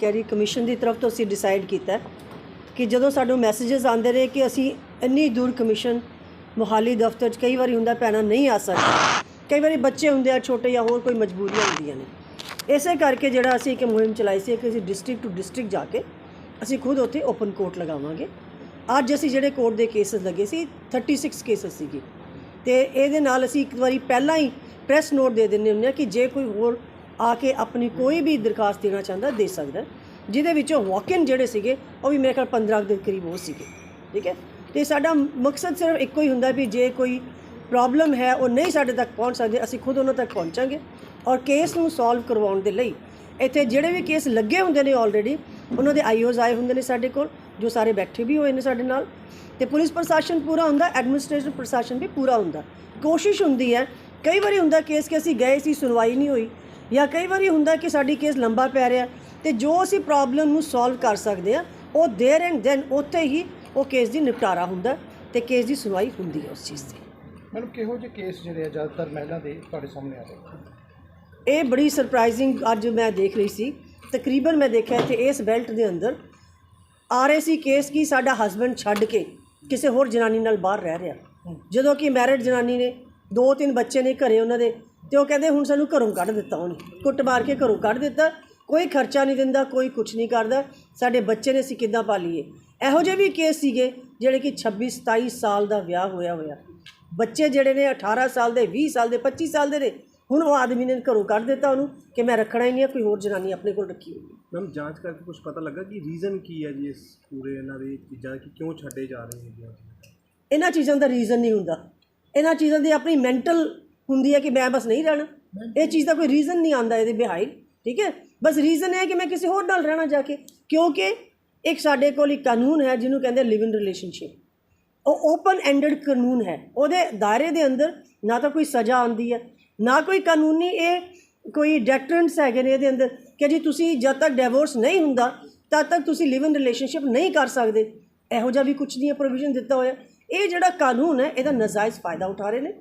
Carry commission ਦੀ ਤਰਫ ਤੋਂ ਅਸੀਂ ਡਿਸਾਈਡ ਕੀਤਾ ਕਿ ਜਦੋਂ ਸਾਨੂੰ ਮੈਸੇजेस ਆਉਂਦੇ ਰਹੇ ਕਿ ਅਸੀਂ ਇੰਨੀ ਦੂਰ ਕਮਿਸ਼ਨ, ਮੋਹਾਲੀ ਦਫ਼ਤਰ 'ਚ ਕਈ ਵਾਰੀ ਹੁੰਦਾ ਪੈਣਾ ਨਹੀਂ ਆ ਸਕਦਾ। ਕਈ ਵਾਰੀ ਬੱਚੇ ਹੁੰਦੇ ਆ, ਛੋਟੇ ਜਾਂ ਹੋਰ ਕੋਈ ਮਜਬੂਰੀਆਂ ਹੁੰਦੀਆਂ ਨੇ। ਇਸੇ ਕਰਕੇ ਜਿਹੜਾ ਅਸੀਂ ਇੱਕ ਮੁਹਿੰਮ ਚਲਾਈ ਸੀ ਕਿ ਅਸੀਂ ਡਿਸਟ੍ਰਿਕਟ ਟੂ ਡਿਸਟ੍ਰਿਕਟ ਜਾ ਕੇ ਅਸੀਂ ਖੁਦ ਉੱਥੇ ਓਪਨ ਕੋਰਟ ਲਗਾਵਾਂਗੇ। ਅੱਜ ਅਸੀਂ ਜਿਹੜੇ ਕੋਰਟ ਦੇ ਕੇਸਸ ਲੱਗੇ ਸੀ 36 ਕੇਸਸ ਸੀਗੇ। ਤੇ ਇਹਦੇ ਨਾਲ ਅਸੀਂ ਇੱਕ ਵਾਰੀ ਪਹਿਲਾਂ ਹੀ ਪ੍ਰੈਸ ਨੋਟ ਦੇ ਦਿੰਦੇ ਹੁੰਦੇ ਹਾਂ ਕਿ ਜੇ ਕੋਈ ਹੋਰ ਆ ਕੇ ਆਪਣੀ ਕੋਈ ਵੀ ਦਰਖਾਸਤ ਦੇਣਾ ਚਾਹੁੰਦਾ, ਦੇ ਸਕਦਾ। ਜਿਹਦੇ ਵਿੱਚੋਂ ਵਾਕ-ਇਨ ਜਿਹੜੇ ਸੀਗੇ, ਉਹ ਵੀ ਮੇਰੇ ਖਿਆਲ 15 ਦੇ ਕਰੀਬ ਉਹ ਸੀਗੇ। ਠੀਕ ਹੈ? ਤੇ ਸਾਡਾ ਮਕਸਦ ਸਿਰਫ ਇੱਕੋ ਹੀ ਹੁੰਦਾ ਵੀ ਜੇ ਕੋਈ ਪ੍ਰੋਬਲਮ ਹੈ, ਉਹ ਨਹੀਂ ਸਾਡੇ ਤੱਕ ਪਹੁੰਚ ਸਕਦੇ, ਅਸੀਂ ਖੁਦ ਉਹਨਾਂ ਤੱਕ ਪਹੁੰਚਾਂਗੇ। ਔਰ ਕੇਸ ਨੂੰ ਸੋਲਵ ਕਰਵਾਉਣ ਦੇ ਲਈ, ਇੱਥੇ ਜਿਹੜੇ ਵੀ ਕੇਸ ਲੱਗੇ ਹੁੰਦੇ ਨੇ ਆਲਰੇਡੀ ਉਹਨਾਂ ਦੇ ਆਈਓਜ਼ ਆਏ ਹੁੰਦੇ ਨੇ ਸਾਡੇ ਕੋਲ, ਜੋ ਸਾਰੇ ਬੈਠੇ ਵੀ ਹੋਏ ਨੇ ਸਾਡੇ ਨਾਲ। ਤੇ ਪੁਲਿਸ ਪ੍ਰਸ਼ਾਸਨ ਪੂਰਾ ਹੁੰਦਾ ਐਡਮਿਨਿਸਟ੍ਰੇਟਿਵ ਪ੍ਰਸ਼ਾਸਨ ਵੀ ਪੂਰਾ ਹੁੰਦਾ। ਕੋਸ਼ਿਸ਼ ਹੁੰਦੀ ਹੈ, ਕਈ ਵਾਰੀ ਹੁੰਦਾ ਕੇਸ ਕਿ ਅਸੀਂ ਗਏ ਸੀ, ਸੁਣਵਾਈ ਨਹੀਂ ਹੋਈ। ਜਾਂ ਕਈ ਵਾਰੀ ਹੁੰਦਾ ਕਿ ਸਾਡੀ ਕੇਸ ਲੰਬਾ ਪੈ ਰਿਹਾ ਤੇ ਜੋ ਅਸੀਂ ਪ੍ਰੋਬਲਮ ਨੂੰ ਸੋਲਵ ਕਰ ਸਕਦੇ ਆ ਉਹ ਦੇਰ ਐਂਡ ਦੈਨ ਉੱਥੇ ਹੀ ਉਹ ਕੇਸ ਦੀ ਨਿਪਟਾਰਾ ਹੁੰਦਾ ਤੇ ਕੇਸ ਦੀ ਸੁਣਵਾਈ ਹੁੰਦੀ ਹੈ ਉਸ ਚੀਜ਼ ਦੀ। ਮੈਨੂੰ ਕਿਹੋ ਜਿਹੇ ਕੇਸ ਜਿਹੜੇ ਆ ਜ਼ਿਆਦਾਤਰ ਮਹਿਲਾ ਦੇ ਤੁਹਾਡੇ ਸਾਹਮਣੇ ਆ ਰਹੇ? ਇਹ ਬੜੀ ਸਰਪ੍ਰਾਈਜ਼ਿੰਗ ਅੱਜ ਮੈਂ ਦੇਖ ਰਹੀ ਸੀ। ਤਕਰੀਬਨ ਮੈਂ ਦੇਖਿਆ ਕਿ ਇਸ ਬੈਲਟ ਦੇ ਅੰਦਰ ਆ ਰਹੇ ਸੀ ਕੇਸ ਕੀ ਸਾਡਾ ਹਸਬੰਡ ਛੱਡ ਕੇ ਕਿਸੇ ਹੋਰ ਜਨਾਨੀ ਨਾਲ ਬਾਹਰ ਰਹਿ ਰਿਹਾ। ਜਦੋਂ ਕਿ ਮੈਰਿਡ ਜਨਾਨੀ ਨੇ ਦੋ ਤਿੰਨ ਬੱਚੇ ਨੇ ਘਰੇ ਉਹਨਾਂ ਦੇ ਤੇ ਉਹ ਕਹਿੰਦੇ ਹੁਣ ਸਾਨੂੰ ਘਰੋਂ ਕੱਢ ਦਿੱਤਾ ਉਹਨੇ। ਕੁੱਟ ਮਾਰ ਕੇ ਘਰੋਂ ਕੱਢ ਦਿੱਤਾ। ਕੋਈ ਖਰਚਾ ਨਹੀਂ ਦਿੰਦਾ ਕੋਈ ਕੁਝ ਨਹੀਂ ਕਰਦਾ। ਸਾਡੇ ਬੱਚੇ ਨੇ ਅਸੀਂ ਕਿੱਦਾਂ ਪਾਲੀਏ? ਇਹੋ ਜਿਹੇ ਵੀ ਕੇਸ ਸੀਗੇ ਜਿਹੜੇ ਕਿ 26 27 ਸਾਲ ਦਾ ਵਿਆਹ ਹੋਇਆ ਹੋਇਆ। ਬੱਚੇ ਜਿਹੜੇ ਨੇ 18 ਸਾਲ ਦੇ 20 ਸਾਲ ਦੇ 25 ਸਾਲ ਦੇ ਨੇ। ਹੁਣ ਉਹ ਆਦਮੀ ਨੇ ਘਰੋਂ ਕੱਢ ਦਿੱਤਾ ਉਹਨੂੰ ਕਿ ਮੈਂ ਰੱਖਣਾ ਹੀ ਨਹੀਂ ਹੈ ਕੋਈ ਹੋਰ ਜਨਾਨੀ ਆਪਣੇ ਕੋਲ ਰੱਖੀ ਹੋਈ ਮੈਮ ਜਾਂਚ ਕਰਕੇ ਕੁਝ ਪਤਾ ਲੱਗਾ ਕਿ ਰੀਜ਼ਨ ਕੀ ਹੈ ਜੀ ਇਸ ਪੂਰੇ ਇਹਨਾਂ ਦੇ ਚੀਜ਼ਾਂ ਕਿ ਕਿਉਂ ਛੱਡੇ ਜਾ ਰਹੇ ਆ? ਇਹਨਾਂ ਚੀਜ਼ਾਂ ਦਾ ਰੀਜ਼ਨ ਨਹੀਂ ਹੁੰਦਾ। ਇਹਨਾਂ ਚੀਜ਼ਾਂ ਦੀ ਆਪਣੀ ਮੈਂਟਲ ਹੁੰਦੀ ਹੈ ਕਿ ਮੈਂ ਬਸ ਨਹੀਂ ਰਹਿਣਾ। ਇਹ ਚੀਜ਼ ਦਾ ਕੋਈ ਰੀਜ਼ਨ ਨਹੀਂ ਆਂਦਾ ਇਹਦੇ ਬਿਹਾਈਂਡ ਠੀਕ ਹੈ? ਬਸ ਰੀਜ਼ਨ ਹੈ ਕਿ ਮੈਂ ਕਿਸੇ ਹੋਰ ਨਾਲ ਰਹਿਣਾ ਜਾ ਕੇ ਕਿਉਂਕਿ ਇੱਕ ਸਾਡੇ ਕੋਲ ਇੱਕ ਕਾਨੂੰਨ ਹੈ ਜਿਹਨੂੰ ਕਹਿੰਦੇ ਲਿਵ ਇਨ ਰਿਲੇਸ਼ਨਸ਼ਿਪ ਉਹ ਓਪਨ ਐਂਡਡ ਕਾਨੂੰਨ ਹੈ। ਉਹਦੇ ਦਾਇਰੇ ਦੇ ਅੰਦਰ ਨਾ ਤਾਂ ਕੋਈ ਸਜ਼ਾ ਆਉਂਦੀ ਹੈ ਨਾ ਕੋਈ ਕਾਨੂੰਨੀ ਇਹ ਕੋਈ ਡੈਟਰੈਂਟਸ ਹੈਗੇ ਨੇ ਇਹਦੇ ਅੰਦਰ ਕਿ ਜੀ ਤੁਸੀਂ ਜਦ ਤੱਕ ਡਿਵੋਰਸ ਨਹੀਂ ਹੁੰਦਾ ਤਦ ਤੱਕ ਤੁਸੀਂ ਲਿਵ ਇਨ ਰਿਲੇਸ਼ਨਸ਼ਿਪ ਨਹੀਂ ਕਰ ਸਕਦੇ। ਇਹੋ ਜਿਹਾ ਵੀ ਕੁਝ ਨਹੀਂ ਹੈ ਪ੍ਰੋਵੀਜ਼ਨ ਦਿੱਤਾ ਹੋਇਆ। ਇਹ ਜਿਹੜਾ ਕਾਨੂੰਨ ਹੈ ਇਹਦਾ ਨਜਾਇਜ਼ ਫਾਇਦਾ ਉਠਾ ਰਹੇ ਨੇ।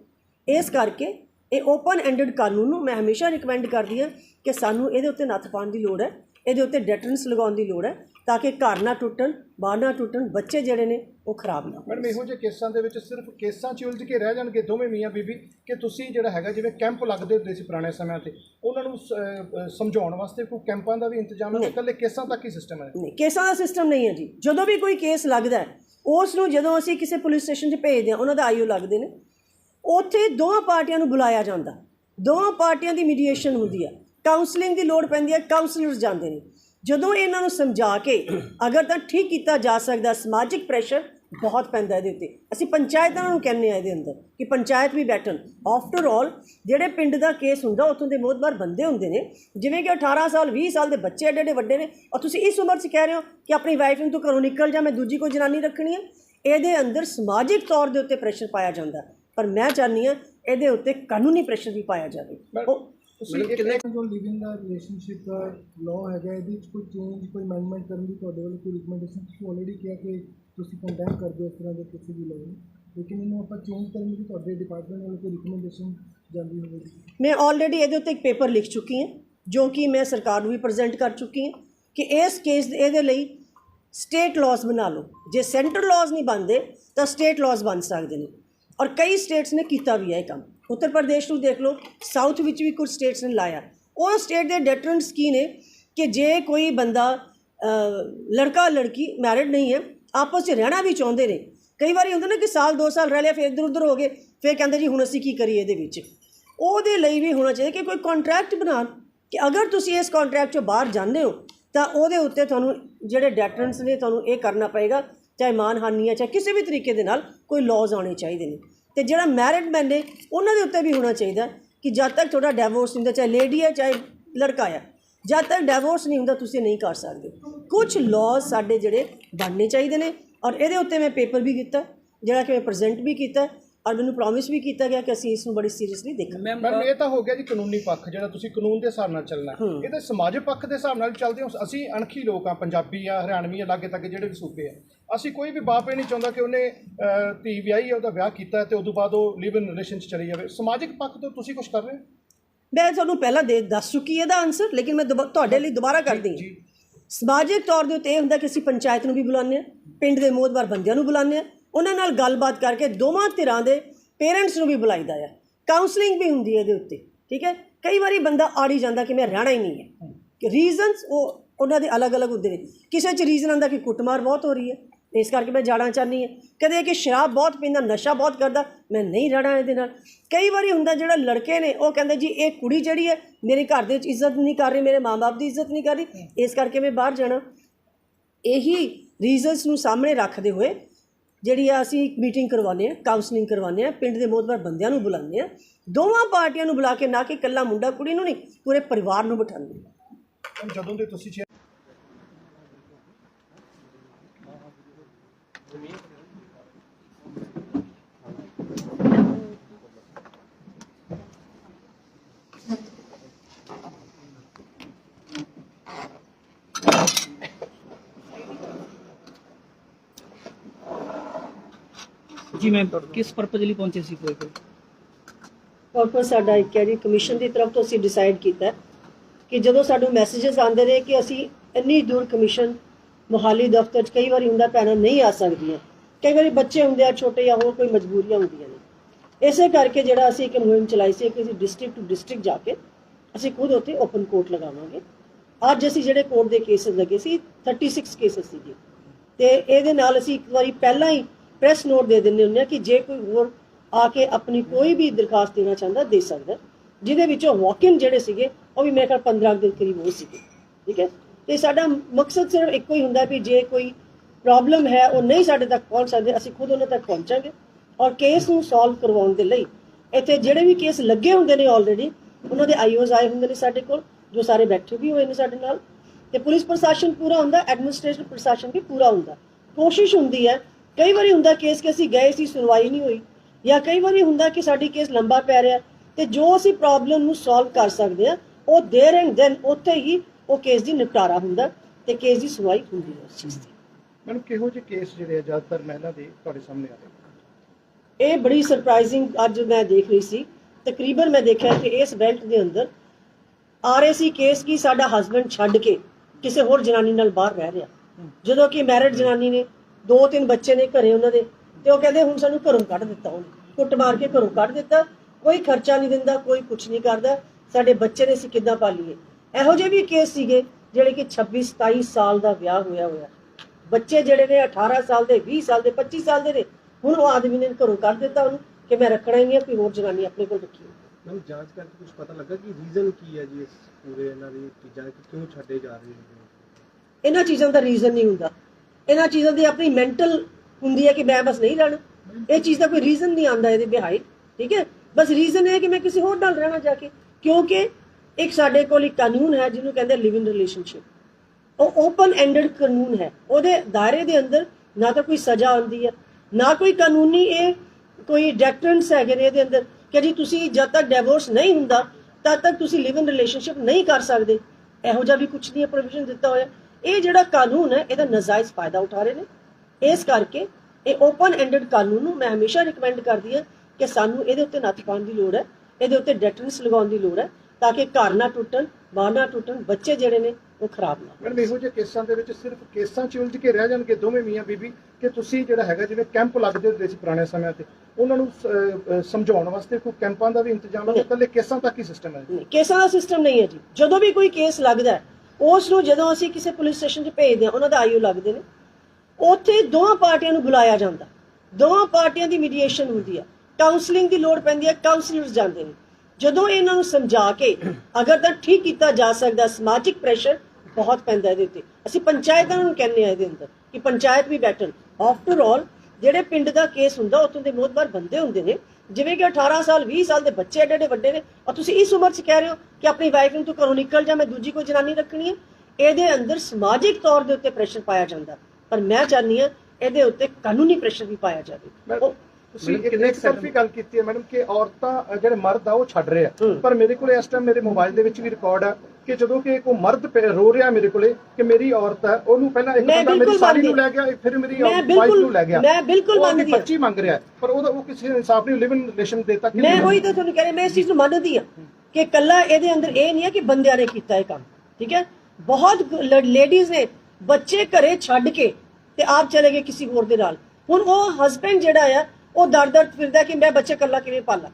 ਇਸ ਕਰਕੇ ਇਹ ਓਪਨ ਐਂਡਡ ਕਾਨੂੰਨ ਨੂੰ ਮੈਂ ਹਮੇਸ਼ਾ ਰਿਕਮੈਂਡ ਕਰਦੀ ਹਾਂ ਕਿ ਸਾਨੂੰ ਇਹਦੇ ਉੱਤੇ ਨੱਥ ਪਾਉਣ ਦੀ ਲੋੜ ਹੈ ਇਹਦੇ ਉੱਤੇ ਡੈਟਰੈਂਟਸ ਲਗਾਉਣ ਦੀ ਲੋੜ ਹੈ ਤਾਂ ਕਿ ਘਰ ਨਾ ਟੁੱਟਣ ਬਾਹਰ ਨਾ ਟੁੱਟਣ ਬੱਚੇ ਜਿਹੜੇ ਨੇ ਉਹ ਖਰਾਬ ਨਾ ਮੈਡਮ ਇਹੋ ਜਿਹੇ ਕੇਸਾਂ ਦੇ ਵਿੱਚ ਸਿਰਫ ਕੇਸਾਂ 'ਚ ਉਲਝ ਕੇ ਰਹਿ ਜਾਣਗੇ ਦੋਵੇਂ ਮੀਆਂ ਬੀਬੀ ਕਿ ਤੁਸੀਂ ਜਿਹੜਾ ਹੈਗਾ ਜਿਵੇਂ ਕੈਂਪ ਲੱਗਦੇ ਹੁੰਦੇ ਸੀ ਪੁਰਾਣੇ ਸਮਿਆਂ ਤੇ ਉਹਨਾਂ ਨੂੰ ਸਮਝਾਉਣ ਵਾਸਤੇ ਕੋਈ ਕੈਂਪਾਂ ਦਾ ਵੀ ਇੰਤਜ਼ਾਮ ਹੈ ਇਕੱਲੇ ਕੇਸਾਂ ਤੱਕ ਹੀ ਸਿਸਟਮ ਹੈ? ਨਹੀਂ ਕੇਸਾਂ ਦਾ ਸਿਸਟਮ ਨਹੀਂ ਹੈ ਜੀ। ਜਦੋਂ ਵੀ ਕੋਈ ਕੇਸ ਲੱਗਦਾ ਉਸ ਨੂੰ ਜਦੋਂ ਅਸੀਂ ਕਿਸੇ ਪੁਲਿਸ ਸਟੇਸ਼ਨ 'ਚ ਭੇਜਦੇ ਹਾਂ ਉਹਨਾਂ ਦਾ ਆਈਓ ਲੱਗਦੇ ਨੇ ਉੱਥੇ ਦੋਹਾਂ ਪਾਰਟੀਆਂ ਨੂੰ ਬੁਲਾਇਆ ਜਾਂਦਾ। ਦੋਹਾਂ ਪਾਰਟੀਆਂ ਦੀ ਮੀਡੀਏਸ਼ਨ ਹੁੰਦੀ ਹੈ ਕਾਉਂਸਲਿੰਗ ਦੀ ਲੋੜ ਪੈਂਦੀ ਹੈ ਕਾਉਂਸਲਰਸ ਜਾਂਦੇ ਨੇ। ਜਦੋਂ ਇਹਨਾਂ ਨੂੰ ਸਮਝਾ ਕੇ ਅਗਰ ਤਾਂ ਠੀਕ ਕੀਤਾ ਜਾ ਸਕਦਾ, ਸਮਾਜਿਕ ਪ੍ਰੈਸ਼ਰ ਬਹੁਤ ਪੈਂਦਾ ਇਹਦੇ ਉੱਤੇ। ਅਸੀਂ ਪੰਚਾਇਤਾਂ ਨੂੰ ਕਹਿੰਦੇ ਆ ਇਹਦੇ ਅੰਦਰ ਕਿ ਪੰਚਾਇਤ ਵੀ ਬੈਠਣ। ਆਫਟਰ ਆਲ ਜਿਹੜੇ ਪਿੰਡ ਦਾ ਕੇਸ ਹੁੰਦਾ, ਉੱਥੋਂ ਦੇ ਮੋਦਬਾਰ ਬੰਦੇ ਹੁੰਦੇ ਨੇ, ਜਿਵੇਂ ਕਿ 18 ਸਾਲ 20 ਸਾਲ ਦੇ ਬੱਚੇ ਐਡੇ ਐਡੇ ਵੱਡੇ ਨੇ, ਔਰ ਤੁਸੀਂ ਇਸ ਉਮਰ 'ਚ ਕਹਿ ਰਹੇ ਹੋ ਕਿ ਆਪਣੀ ਵਾਈਫ ਨੂੰ ਤੂੰ ਘਰੋਂ ਨਿਕਲ ਜਾ, ਮੈਂ ਦੂਜੀ ਕੋਈ ਜਨਾਨੀ ਰੱਖਣੀ ਹੈ ਇਹਦੇ ਅੰਦਰ ਸਮਾਜਿਕ ਤੌਰ ਦੇ ਉੱਤੇ ਪ੍ਰੈਸ਼ਰ ਪਾਇਆ ਜਾਂਦਾ। ਪਰ ਮੈਂ ਚਾਹੁੰਦੀ ਹਾਂ ਇਹਦੇ ਉੱਤੇ ਕਾਨੂੰਨੀ ਪ੍ਰੈਸ਼ਰ ਵੀ ਪਾਇਆ ਜਾਵੇ। ਤੁਸੀਂ ਕਿੰਨੇ ਜੋ ਲਿਵਿੰਗ ਦਾ ਰਿਲੇਸ਼ਨਸ਼ਿਪ ਦਾ ਲਾਅ ਹੈਗਾ ਇਹਦੇ ਵਿੱਚ ਕੋਈ ਚੇਂਜ ਕੋਈ ਅਮੈਂਡਮੈਂਟ ਕਰਨ ਦੀ ਤੁਹਾਡੇ ਵੱਲੋਂ ਕੋਈ ਰਿਕਮੈਂਡੇਸ਼ਨ ਤੁਸੀਂ ਆਲਰੇਡੀ ਕਿਹਾ ਕਿ ਤੁਸੀਂ ਕੰਡੈਮ ਕਰਦੇ ਹੋ ਇਸ ਤਰ੍ਹਾਂ ਦੇ ਕਿਸੇ ਵੀ ਲਾਅ ਨੂੰ। ਲੇਕਿਨ ਇਹਨੂੰ ਆਪਾਂ ਚੇਂਜ ਕਰਨ ਦੀ ਤੁਹਾਡੇ ਡਿਪਾਰਟਮੈਂਟ ਵੱਲੋਂ ਕੋਈ ਰਿਕਮੈਂਡੇਸ਼ਨ ਜਾਂਦੀ ਹੋਵੇਗੀ? ਮੈਂ ਆਲਰੇਡੀ ਇਹਦੇ ਉੱਤੇ ਇੱਕ ਪੇਪਰ ਲਿਖ ਚੁੱਕੀ ਹਾਂ ਜੋ ਕਿ ਮੈਂ ਸਰਕਾਰ ਨੂੰ ਵੀ ਪ੍ਰੈਜ਼ੈਂਟ ਕਰ ਚੁੱਕੀ ਹਾਂ ਕਿ ਇਸ ਕੇਸ ਇਹਦੇ ਲਈ ਸਟੇਟ ਲਾਜ਼ ਬਣਾ ਲਓ। ਜੇ ਸੈਂਟਰ ਲਾਜ਼ ਨਹੀਂ ਬਣਦੇ ਤਾਂ ਸਟੇਟ ਲਾਜ਼ ਬਣ ਸਕਦੇ ਨੇ। ਔਰ ਕਈ ਸਟੇਟਸ ਨੇ ਕੀਤਾ ਵੀ ਹੈ ਇਹ ਕੰਮ। ਉੱਤਰ ਪ੍ਰਦੇਸ਼ ਨੂੰ ਦੇਖ ਲਓ ਸਾਊਥ ਵਿੱਚ ਵੀ ਕੁਝ ਸਟੇਟਸ ਨੇ ਲਾਇਆ। ਉਹ ਸਟੇਟ ਦੇ ਡੈਟਰੈਂਟਸ ਕੀ ਨੇ ਕਿ ਜੇ ਕੋਈ ਬੰਦਾ ਲੜਕਾ ਲੜਕੀ ਮੈਰਿਡ ਨਹੀਂ ਹੈ, ਆਪਸ 'ਚ ਰਹਿਣਾ ਵੀ ਚਾਹੁੰਦੇ ਨੇ। ਕਈ ਵਾਰੀ ਹੁੰਦਾ ਨਾ ਕਿ ਸਾਲ 2 ਸਾਲ ਰਹਿ ਲਿਆ, ਫਿਰ ਇੱਧਰ ਉੱਧਰ ਹੋ ਗਏ, ਫਿਰ ਕਹਿੰਦੇ ਜੀ ਹੁਣ ਅਸੀਂ ਕੀ ਕਰੀਏ ਇਹਦੇ ਵਿੱਚ? ਉਹਦੇ ਲਈ ਵੀ ਹੋਣਾ ਚਾਹੀਦਾ ਕਿ ਕੋਈ ਕੰਟਰੈਕਟ ਬਣਾਉਣ ਕਿ ਅਗਰ ਤੁਸੀਂ ਇਸ ਕੰਟਰੈਕਟ ਚੋਂ ਬਾਹਰ ਜਾਂਦੇ ਹੋ, ਤਾਂ ਉਹਦੇ ਉੱਤੇ ਤੁਹਾਨੂੰ ਜਿਹੜੇ ਡੈਟਰੈਂਟਸ ਨੇ ਤੁਹਾਨੂੰ ਇਹ ਕਰਨਾ ਪਏਗਾ ਚਾਹੇ ਮਾਨਹਾਨੀ ਹੈ ਚਾਹੇ ਕਿਸੇ ਵੀ ਤਰੀਕੇ ਦੇ ਨਾਲ ਕੋਈ ਲਾਜ਼ ਆਉਣੇ ਚਾਹੀਦੇ ਨੇ। ਤੇ ਜਿਹੜਾ ਮੈਰਿਡ ਮੈਨ ਨੇ ਉਹਨਾਂ ਦੇ ਉੱਤੇ ਵੀ ਹੋਣਾ ਚਾਹੀਦਾ ਕਿ ਜਦ ਤੱਕ ਤੁਹਾਡਾ ਡਿਵੋਰਸ ਨਹੀਂ ਹੁੰਦਾ ਚਾਹੇ ਲੇਡੀ ਹੈ ਚਾਹੇ ਲੜਕਾ ਹੈ ਜਦ ਤੱਕ ਡਿਵੋਰਸ ਨਹੀਂ ਹੁੰਦਾ ਤੁਸੀਂ ਨਹੀਂ ਕਰ ਸਕਦੇ। ਕੁਝ ਲਾਜ਼ ਸਾਡੇ ਜਿਹੜੇ ਬਣਨੇ ਚਾਹੀਦੇ ਨੇ ਔਰ ਇਹਦੇ ਉੱਤੇ ਮੈਂ ਪੇਪਰ ਵੀ ਕੀਤਾ ਜਿਹੜਾ ਕਿ ਮੈਂ ਪ੍ਰੈਜ਼ੈਂਟ ਵੀ ਕੀਤਾ ਔਰ ਮੈਨੂੰ ਪ੍ਰੋਮਿਸ ਵੀ ਕੀਤਾ ਗਿਆ ਕਿ ਅਸੀਂ ਇਸ ਨੂੰ ਬੜੀ ਸੀਰੀਅਸਲੀ ਦੇਖਾਂਗੇ। ਮੈਮ ਇਹ ਤਾਂ ਹੋ ਗਿਆ ਜੀ ਕਾਨੂੰਨੀ ਪੱਖ ਜਿਹੜਾ ਤੁਸੀਂ ਕਾਨੂੰਨ ਦੇ ਹਿਸਾਬ ਨਾਲ ਚੱਲਣਾ। ਹੈ। ਇਹਦੇ ਸਮਾਜਿਕ ਪੱਖ ਦੇ ਹਿਸਾਬ ਨਾਲ ਚੱਲਦੇ ਹੋ ਅਸੀਂ ਅਣਖੀ ਲੋਕ ਆ ਪੰਜਾਬੀ ਆ ਹਰਿਆਣਵੀ ਆ ਲਾਗੇ ਤੱਕ ਜਿਹੜੇ ਵੀ ਸੂਬੇ ਆ। ਅਸੀਂ ਕੋਈ ਵੀ ਬਾਪ ਇਹ ਨਹੀਂ ਚਾਹੁੰਦਾ ਕਿ ਉਹਨੇ ਧੀ ਵਿਆਹੀ ਹੈ ਉਹਦਾ ਵਿਆਹ ਕੀਤਾ ਤੇ ਉਸ ਤੋਂ ਬਾਅਦ ਉਹ ਲਿਵ ਇਨ ਰਿਲੇਸ਼ਨ ਚ ਚਲੀ ਜਾਵੇ। ਸਮਾਜਿਕ ਪੱਖ ਤੋਂ ਤੁਸੀਂ ਕੁਝ ਕਰ ਰਹੇ ਹੋ? ਮੈਂ ਤੁਹਾਨੂੰ ਪਹਿਲਾਂ ਦੇ ਦੱਸ ਚੁੱਕੀ ਇਹਦਾ ਆਨਸਰ ਲੇਕਿਨ ਮੈਂ ਤੁਹਾਡੇ ਲਈ ਦੁਬਾਰਾ ਕਰਦੀ ਹਾਂ। ਸਮਾਜਿਕ ਤੌਰ ਦੇ ਉੱਤੇ ਇਹ ਹੁੰਦਾ ਕਿ ਅਸੀਂ ਪੰਚਾਇਤ ਨੂੰ ਵੀ ਬੁਲਾਉਂਦੇ ਹਾਂ ਪਿੰਡ ਦੇ ਮੋਹਦਵਾਰ ਬੰਦਿਆਂ ਨੂੰ ਬੁਲਾਉਂਦੇ ਹਾਂ ਉਹਨਾਂ ਨਾਲ ਗੱਲਬਾਤ ਕਰਕੇ ਦੋਵਾਂ ਧਿਰਾਂ ਦੇ ਪੇਰੈਂਟਸ ਨੂੰ ਵੀ ਬੁਲਾਈਦਾ ਹੈ ਕਾਉਂਸਲਿੰਗ ਵੀ ਹੁੰਦੀ ਹੈ ਇਹਦੇ ਉੱਤੇ ਠੀਕ ਹੈ? ਕਈ ਵਾਰੀ ਬੰਦਾ ਆੜੀ ਜਾਂਦਾ ਕਿ ਮੈਂ ਰਹਿਣਾ ਹੀ ਨਹੀਂ ਹੈ। ਕਿ ਰੀਜ਼ਨਸ ਉਹ ਉਹਨਾਂ ਦੇ ਅਲੱਗ-ਅਲੱਗ ਹੁੰਦੇ ਨੇ। ਕਿਸੇ 'ਚ ਰੀਜ਼ਨ ਆਉਂਦਾ ਕਿ ਕੁੱਟਮਾਰ ਬਹੁਤ ਹੋ ਰਹੀ ਹੈ। ਇਸ ਕਰਕੇ ਮੈਂ ਜਾਣਾ ਚਾਹਨੀ ਹੈ। ਕਦੇ ਕਿ ਸ਼ਰਾਬ ਬਹੁਤ ਪੀਂਦਾ, ਨਸ਼ਾ ਬਹੁਤ ਕਰਦਾ, ਮੈਂ ਨਹੀਂ ਰਹਿਣਾ ਇਹਦੇ ਨਾਲ। ਕਈ ਵਾਰੀ ਹੁੰਦਾ ਜਿਹੜਾ ਲੜਕੇ ਨੇ, ਉਹ ਕਹਿੰਦੇ ਜੀ, ਇਹ ਕੁੜੀ ਜਿਹੜੀ ਹੈ, ਮੇਰੇ ਘਰ ਦੇ ਵਿੱਚ ਇੱਜ਼ਤ ਨਹੀਂ ਕਰ ਰਹੀ, ਮੇਰੇ ਮਾਂ-ਬਾਪ ਦੀ ਇੱਜ਼ਤ ਨਹੀਂ ਕਰ ਰਹੀ। ਇਸ ਕਰਕੇ ਮੈਂ ਬਾਹਰ ਜਾਣਾ। ਇਹੀ ਰੀਜ਼ਨਸ ਨੂੰ ਸਾਹਮਣੇ ਰੱਖਦੇ ਹੋਏ ਜਿਹੜੀ ਆ ਅਸੀਂ ਇੱਕ ਮੀਟਿੰਗ ਕਰਵਾਉਂਦੇ ਆ ਕਾਉਂਸਲਿੰਗ ਕਰਵਾਉਂਦੇ ਆ ਪਿੰਡ ਦੇ ਮੋਹਤਬਰ ਬੰਦਿਆਂ ਨੂੰ ਬੁਲਾਉਂਦੇ ਆ ਦੋਵਾਂ ਪਾਰਟੀਆਂ ਨੂੰ ਬੁਲਾ ਕੇ ਨਾ ਕਿ ਇਕੱਲਾ ਮੁੰਡਾ ਕੁੜੀ ਨੂੰ ਨਹੀਂ, ਪੂਰੇ ਪਰਿਵਾਰ ਨੂੰ ਬਿਠਾਉਂਦੇ ਜਦੋਂ ਦੇ ਤੁਸੀਂ ਜੀ ਮੈਂ ਕਿਸ ਪਰਪਸ ਲਈ ਪਹੁੰਚੇ ਸੀ ਕੋਈ? ਕੋਈ ਪਰਪਸ ਸਾਡਾ ਇੱਕ ਹੈ ਜੀ ਕਮਿਸ਼ਨ ਦੀ ਤਰਫ ਤੋਂ ਅਸੀਂ ਡਿਸਾਈਡ ਕੀਤਾ ਹੈ ਕਿ ਜਦੋਂ ਸਾਨੂੰ ਮੈਸੇजेस ਆਉਂਦੇ ਨੇ ਕਿ ਅਸੀਂ ਇੰਨੀ ਦੂਰ ਕਮਿਸ਼ਨ ਮੁਹਾਲੀ ਦਫ਼ਤਰ 'ਚ ਕਈ ਵਾਰੀ ਹੁੰਦਾ ਭੈਣਾਂ ਨਹੀਂ ਆ ਸਕਦੀਆਂ। ਕਈ ਵਾਰੀ ਬੱਚੇ ਹੁੰਦੇ ਆ ਛੋਟੇ ਜਾਂ ਹੋਰ ਕੋਈ ਮਜਬੂਰੀਆਂ ਹੁੰਦੀਆਂ ਨੇ। ਇਸੇ ਕਰਕੇ ਜਿਹੜਾ ਅਸੀਂ ਇੱਕ ਮੁਹਿੰਮ ਚਲਾਈ ਸੀ ਕਿ ਅਸੀਂ ਡਿਸਟ੍ਰਿਕਟ ਟੂ ਡਿਸਟ੍ਰਿਕਟ ਜਾ ਕੇ ਅਸੀਂ ਖੁਦ ਉੱਥੇ ਓਪਨ ਕੋਰਟ ਲਗਾਵਾਂਗੇ। ਅੱਜ ਅਸੀਂ ਜਿਹੜੇ ਕੋਰਟ ਦੇ ਕੇਸਸ ਲੱਗੇ ਸੀ 36 ਕੇਸਸ ਸੀਗੇ। ਤੇ ਇਹਦੇ ਨਾਲ ਅਸੀਂ ਇੱਕ ਵਾਰੀ ਪਹਿਲਾਂ ਹੀ ਪ੍ਰੈਸ ਨੋਟ ਦੇ ਦਿੰਦੇ ਹੁੰਦੇ ਆ ਕਿ ਜੇ ਕੋਈ ਹੋਰ ਆ ਕੇ ਆਪਣੀ ਕੋਈ ਵੀ ਦਰਖਾਸਤ ਦੇਣਾ ਚਾਹੁੰਦਾ, ਦੇ ਸਕਦਾ। ਜਿਹਦੇ ਵਿੱਚੋਂ ਵਾਕਿੰਗ ਜਿਹੜੇ ਸੀਗੇ, ਉਹ ਵੀ ਮੇਰੇ ਖਿਆਲ 15 ਦਿਨ ਕਰੀਬ ਹੋ ਸੀਗੇ। ਠੀਕ ਹੈ? ਤੇ ਸਾਡਾ ਮਕਸਦ ਸਿਰਫ ਇੱਕੋ ਹੀ ਹੁੰਦਾ ਵੀ ਜੇ ਕੋਈ ਪ੍ਰੋਬਲਮ ਹੈ, ਉਹ ਨਹੀਂ ਸਾਡੇ ਤੱਕ ਪਹੁੰਚ ਸਕਦੇ, ਅਸੀਂ ਖੁਦ ਉਹਨਾਂ ਤੱਕ ਪਹੁੰਚਾਂਗੇ। ਔਰ ਕੇਸ ਨੂੰ ਸੋਲਵ ਕਰਵਾਉਣ ਦੇ ਲਈ ਇੱਥੇ ਜਿਹੜੇ ਵੀ ਕੇਸ ਲੱਗੇ ਹੁੰਦੇ ਨੇ ਆਲਰੇਡੀ ਉਹਨਾਂ ਦੇ ਆਈਓਜ਼ ਆਏ ਹੁੰਦੇ ਨੇ ਸਾਡੇ ਕੋਲ, ਜੋ ਸਾਰੇ ਬੈਠੇ ਵੀ ਹੋਏ ਨੇ ਸਾਡੇ ਨਾਲ। ਤੇ ਪੁਲਿਸ ਪ੍ਰਸ਼ਾਸਨ ਪੂਰਾ ਹੁੰਦਾ ਐਡਮਿਨਿਸਟ੍ਰੇਸ਼ਨ ਪ੍ਰਸ਼ਾਸਨ ਵੀ ਪੂਰਾ ਹੁੰਦਾ। ਕੋਸ਼ਿਸ਼ ਹੁੰਦੀ ਹੈ, ਕਈ ਵਾਰੀ ਹੁੰਦਾ ਕੇਸ ਕਿ ਅਸੀਂ ਗਏ ਸੀ, ਸੁਣਵਾਈ ਨਹੀਂ ਹੋਈ। ਜਾਂ ਕਈ ਵਾਰੀ ਹੁੰਦਾ ਕਿ ਸਾਡੀ ਕੇਸ ਲੰਬਾ ਪੈ ਰਿਹਾ ਤੇ ਜੋ ਅਸੀਂ ਪ੍ਰੋਬਲਮ ਨੂੰ ਸੋਲਵ ਕਰ ਸਕਦੇ ਆ ਉਹ ਦੇਰ ਐਂਡ ਦੈਨ ਉੱਥੇ ਹੀ ਉਹ ਕੇਸ ਦੀ ਨਿਪਟਾਰਾ ਹੁੰਦਾ ਤੇ ਕੇਸ ਦੀ ਸੁਣਵਾਈ ਹੁੰਦੀ ਹੈ ਉਸ ਚੀਜ਼ ਦੀ। ਮੈਨੂੰ ਕਿਹੋ ਜਿਹੇ ਕੇਸ ਜਿਹੜੇ ਆ ਜ਼ਿਆਦਾਤਰ ਮਹਿਲਾ ਦੇ ਤੁਹਾਡੇ ਸਾਹਮਣੇ ਆ ਰਹੇ ਇਹ ਬੜੀ ਸਰਪ੍ਰਾਈਜ਼ਿੰਗ ਅੱਜ ਮੈਂ ਦੇਖ ਰਹੀ ਸੀ। ਤਕਰੀਬਨ ਮੈਂ ਦੇਖਿਆ ਕਿ ਇਸ ਬੈਲਟ ਦੇ ਅੰਦਰ ਆ ਰਹੇ ਸੀ ਕੇਸ ਕੀ ਸਾਡਾ ਹਸਬੰਡ ਛੱਡ ਕੇ ਕਿਸੇ ਹੋਰ ਜਨਾਨੀ ਨਾਲ ਬਾਹਰ ਰਹਿ ਰਿਹਾ। ਜਦੋਂ ਕਿ ਮੈਰਿਡ ਜਨਾਨੀ ਨੇ ਦੋ ਤਿੰਨ ਬੱਚੇ ਨੇ ਘਰੇ ਉਹਨਾਂ ਦੇ ਤੇ ਉਹ ਕਹਿੰਦੇ ਹੁਣ ਸਾਨੂੰ ਘਰੋਂ ਕੱਢ ਦਿੱਤਾ ਉਹਨੇ। ਕੁੱਟ ਮਾਰ ਕੇ ਘਰੋਂ ਕੱਢ ਦਿੱਤਾ ਕੋਈ ਖਰਚਾ ਨਹੀਂ ਦਿੰਦਾ ਕੋਈ ਕੁਝ ਨਹੀਂ ਕਰਦਾ। ਸਾਡੇ ਬੱਚੇ ਨੇ ਅਸੀਂ ਕਿੱਦਾਂ ਪਾਲੀਏ? ਇਹੋ ਜਿਹੇ ਵੀ ਕੇਸ ਸੀਗੇ ਜਿਹੜੇ ਕਿ 26 27 ਸਾਲ ਦਾ ਵਿਆਹ ਹੋਇਆ ਹੋਇਆ। ਬੱਚੇ ਜਿਹੜੇ ਨੇ 18 ਸਾਲ ਦੇ 20 ਸਾਲ ਦੇ 25 ਸਾਲ ਦੇ ਨੇ ਹੁਣ ਉਹ ਆਦਮੀ ਨੇ ਘਰੋਂ ਕੱਢ ਦਿੱਤਾ ਉਹਨੂੰ ਕਿ ਮੈਂ ਰੱਖਣਾ ਹੀ ਨਹੀਂ ਕੋਈ ਹੋਰ ਜਨਾਨੀ ਆਪਣੇ ਕੋਲ ਰੱਖੀ। ਮੈਨੂੰ ਜਾਂਚ ਕਰਕੇ ਕੁਝ ਪਤਾ ਲੱਗਾ ਕਿ ਰੀਜ਼ਨ ਕੀ ਹੈ ਜੀ ਇਸ ਪੂਰੇ ਇਹਨਾਂ ਦੀ ਚੀਜ਼ਾਂ ਕਿਉਂ ਛੱਡੇ ਜਾ ਰਹੇ ਨੇ? ਇਹਨਾਂ ਚੀਜ਼ਾਂ ਦਾ ਰੀਜ਼ਨ ਨਹੀਂ ਹੁੰਦਾ। ਇਹਨਾਂ ਚੀਜ਼ਾਂ ਦੀ ਆਪਣੀ ਮੈਂਟਲ ਹੁੰਦੀ ਹੈ ਕਿ ਮੈਂ ਬਸ ਨਹੀਂ ਰਹਿਣਾ। ਇਹ ਚੀਜ਼ ਦਾ ਕੋਈ ਰੀਜ਼ਨ ਨਹੀਂ ਆਉਂਦਾ ਇਹਦੇ ਬਿਹਾਈਂਡ ਠੀਕ ਹੈ? ਬਸ ਰੀਜ਼ਨ ਇਹ ਹੈ ਕਿ ਮੈਂ ਕਿਸੇ ਹੋਰ ਨਾਲ ਰਹਿਣਾ ਜਾ ਕੇ ਕਿਉਂਕਿ ਇੱਕ ਸਾਡੇ ਕੋਲ ਇੱਕ ਕਾਨੂੰਨ ਹੈ ਜਿਹਨੂੰ ਕਹਿੰਦੇ ਲਿਵ ਇਨ ਰਿਲੇਸ਼ਨਸ਼ਿਪ ਉਹ ਓਪਨ ਐਂਡਡ ਕਾਨੂੰਨ ਹੈ। ਉਹਦੇ ਦਾਇਰੇ ਦੇ ਅੰਦਰ ਨਾ ਤਾਂ ਕੋਈ ਸਜ਼ਾ ਆਉਂਦੀ ਹੈ, ਨਾ ਕੋਈ ਕਾਨੂੰਨੀ ਇਹ ਕੋਈ ਡੈਟਰੈਂਟਸ ਹੈਗੇ ਨੇ ਇਹਦੇ ਅੰਦਰ ਕਿ ਜੀ ਤੁਸੀਂ ਜਦ ਤੱਕ ਡਿਵੋਰਸ ਨਹੀਂ ਹੁੰਦਾ, ਤਦ ਤੱਕ ਤੁਸੀਂ ਲਿਵ ਇਨ ਰਿਲੇਸ਼ਨਸ਼ਿਪ ਨਹੀਂ ਕਰ ਸਕਦੇ। ਇਹੋ ਜਿਹਾ ਵੀ ਕੁਝ ਨਹੀਂ ਪ੍ਰੋਵੀਜ਼ਨ ਦਿੱਤਾ ਹੋਇਆ। ਇਹ ਜਿਹੜਾ ਕਾਨੂੰਨ ਹੈ, ਇਹਦਾ ਨਜਾਇਜ਼ ਫਾਇਦਾ ਉਠਾ ਰਹੇ ਨੇ। ਇਸ ਕਰਕੇ ਇਹ ਓਪਨ ਐਂਡਡ ਕਾਨੂੰਨ ਨੂੰ ਮੈਂ ਹਮੇਸ਼ਾ ਰਿਕਮੈਂਡ ਕਰਦੀ ਹਾਂ ਕਿ ਸਾਨੂੰ ਇਹਦੇ ਉੱਤੇ ਨੱਥ ਪਾਉਣ ਦੀ ਲੋੜ ਹੈ, ਇਹਦੇ ਉੱਤੇ ਡੈਟਰੈਂਸ ਲਗਾਉਣ ਦੀ ਲੋੜ ਹੈ। ਤਾਂ ਕਿ ਘਰ ਨਾ ਟੁੱਟਣ ਬਾਹਰ ਨਾ ਟੁੱਟਣ ਬੱਚੇ ਜਿਹੜੇ ਨੇ ਉਹ ਖਰਾਬ ਨਾ ਹੋਣ। ਮੈਡਮ ਇਹੋ ਜਿਹੇ ਕੇਸਾਂ ਦੇ ਵਿੱਚ ਸਿਰਫ ਕੇਸਾਂ 'ਚ ਉਲਝ ਕੇ ਰਹਿ ਜਾਣਗੇ ਦੋਵੇਂ ਮੀਆਂ ਬੀਬੀ ਕਿ ਤੁਸੀਂ ਜਿਹੜਾ ਹੈਗਾ ਜਿਵੇਂ ਕੈਂਪ ਲੱਗਦੇ ਹੁੰਦੇ ਸੀ ਪੁਰਾਣੇ ਸਮਿਆਂ ਤੇ ਉਹਨਾਂ ਨੂੰ ਸਮਝਾਉਣ ਵਾਸਤੇ ਕੋਈ ਕੈਂਪਾਂ ਦਾ ਵੀ ਇੰਤਜ਼ਾਮ ਹੈ ਇਕੱਲੇ ਕੇਸਾਂ ਤੱਕ ਹੀ ਸਿਸਟਮ ਹੈ? ਨਹੀਂ, ਕੇਸਾਂ ਦਾ ਸਿਸਟਮ ਨਹੀਂ ਹੈ ਜੀ। ਜਦੋਂ ਵੀ ਕੋਈ ਕੇਸ ਲੱਗਦਾ ਉਸ ਨੂੰ ਜਦੋਂ ਅਸੀਂ ਕਿਸੇ ਪੁਲਿਸ ਸਟੇਸ਼ਨ 'ਚ ਭੇਜਦੇ ਹਾਂ ਉਹਨਾਂ ਦਾ ਆਈਓ ਲੱਗਦੇ ਨੇ ਉੱਥੇ ਦੋਵਾਂ ਪਾਰਟੀਆਂ ਨੂੰ ਬੁਲਾਇਆ ਜਾਂਦਾ। ਦੋਵਾਂ ਪਾਰਟੀਆਂ ਦੀ ਮੀਡੀਏਸ਼ਨ ਹੁੰਦੀ ਹੈ। ਕਾਉਂਸਲਿੰਗ ਦੀ ਲੋੜ ਪੈਂਦੀ ਹੈ ਕਾਉਂਸਲਰਸ ਜਾਂਦੇ ਨੇ। ਜਦੋਂ ਇਹਨਾਂ ਨੂੰ ਸਮਝਾ ਕੇ ਅਗਰ ਤਾਂ ਠੀਕ ਕੀਤਾ ਜਾ ਸਕਦਾ ਸਮਾਜਿਕ ਪ੍ਰੈਸ਼ਰ ਬਹੁਤ ਪੈਂਦਾ ਇਹਦੇ ਉੱਤੇ ਅਸੀਂ ਪੰਚਾਇਤਾਂ ਨੂੰ ਕਹਿੰਦੇ ਆ ਇਹਦੇ ਅੰਦਰ ਕਿ ਪੰਚਾਇਤ ਵੀ ਬੈਠਣ। ਆਫਟਰ ਆਲ ਜਿਹੜੇ ਪਿੰਡ ਦਾ ਕੇਸ ਹੁੰਦਾ ਉੱਥੋਂ ਦੇ ਮੋਦਬਾਰ ਬੰਦੇ ਹੁੰਦੇ ਨੇ ਜਿਵੇਂ ਕਿ 18 ਸਾਲ 20 ਸਾਲ ਦੇ ਬੱਚੇ ਐਡੇ ਐਡੇ ਵੱਡੇ ਨੇ ਔਰ ਤੁਸੀਂ ਇਸ ਉਮਰ 'ਚ ਕਹਿ ਰਹੇ ਹੋ ਕਿ ਆਪਣੀ ਵਾਈਫ ਨੂੰ ਤੂੰ ਘਰੋਂ ਨਿਕਲ ਜਾ ਮੈਂ ਦੂਜੀ ਕੋਈ ਜਨਾਨੀ ਰੱਖਣੀ ਹੈ ਇਹਦੇ ਅੰਦਰ ਸਮਾਜਿਕ ਤੌਰ ਦੇ ਉੱਤੇ ਪ੍ਰੈਸ਼ਰ ਪਾਇਆ ਜਾਂਦਾ। ਪਰ ਮੈਂ ਚਾਹਨੀ ਹਾਂ ਇਹਦੇ ਉੱਤੇ ਕਾਨੂੰਨੀ ਪ੍ਰੈਸ਼ਰ ਵੀ ਪਾਇਆ ਜਾਵੇ। ਤੁਸੀਂ ਇੱਕ ਇੱਕ ਤਰਫੀ ਗੱਲ ਕੀਤੀ ਹੈ ਮੈਡਮ ਕਿ ਔਰਤਾਂ ਜਿਹੜੇ ਮਰਦ ਆ ਉਹ ਛੱਡ ਰਹੇ ਆ। ਹੂੰ। ਪਰ ਮੇਰੇ ਕੋਲੇ ਇਸ ਟਾਈਮ ਮੇਰੇ ਮੋਬਾਈਲ ਦੇ ਵਿੱਚ ਵੀ ਰਿਕਾਰਡ ਆ ਕਿ ਜਦੋਂ ਕਿ ਕੋਈ ਮਰਦ ਰੋ ਰਿਹਾ ਮੇਰੇ ਕੋਲੇ ਕਿ ਮੇਰੀ ਔਰਤ ਹੈ ਉਹਨੂੰ ਪਹਿਲਾਂ ਇੱਕ ਬੰਦਾ ਮੇਰੀ ਸਾਲੀ ਨੂੰ ਲੈ ਗਿਆ ਫਿਰ ਮੇਰੀ ਵਾਈਫ ਨੂੰ ਲੈ ਗਿਆ। ਮੈਂ ਬਿਲਕੁਲ ਮੰਨਦੀ ਹਾਂ। ਬੱਚੀ ਮੰਗ ਰਿਹਾ ਹੈ, ਪਰ ਉਹਦਾ ਉਹ ਕਿਸੇ ਇਨਸਾਫ ਨਹੀਂ ਲਿਵ ਇਨ ਰਿਲੇਸ਼ਨ ਦੇਤਾ ਕਿ ਮੈਂ ਉਹੀ ਤਾਂ ਤੁਹਾਨੂੰ ਕਹਿ ਰਹੀ ਮੈਂ ਇਸ ਚੀਜ਼ ਨੂੰ ਮੰਨਦੀ ਹਾਂ ਕਿ ਕੱਲਾ ਇਹਦੇ ਅੰਦਰ ਇਹ ਨਹੀਂ ਹੈ ਕਿ ਬੰਦਿਆਂ ਨੇ ਕੀਤਾ ਇਹ ਕੰਮ ਠੀਕ ਹੈ? ਬਹੁਤ ਲੇਡੀਜ਼ ਨੇ ਬੱਚੇ ਘਰੇ ਛੱਡ ਕੇ ਤੇ ਆਪ ਚਲੇ ਗਏ ਕਿਸੇ ਹੋਰ ਦੇ ਨਾਲ। ਹੁਣ ਉਹ ਹਸਬੰਡ ਜਿਹੜਾ ਆ ਉਹ ਦਰ ਦਰ ਫਿਰਦਾ ਕਿ ਮੈਂ ਬੱਚੇ ਇਕੱਲਾ ਕਿਵੇਂ ਪਾਲਾਂ?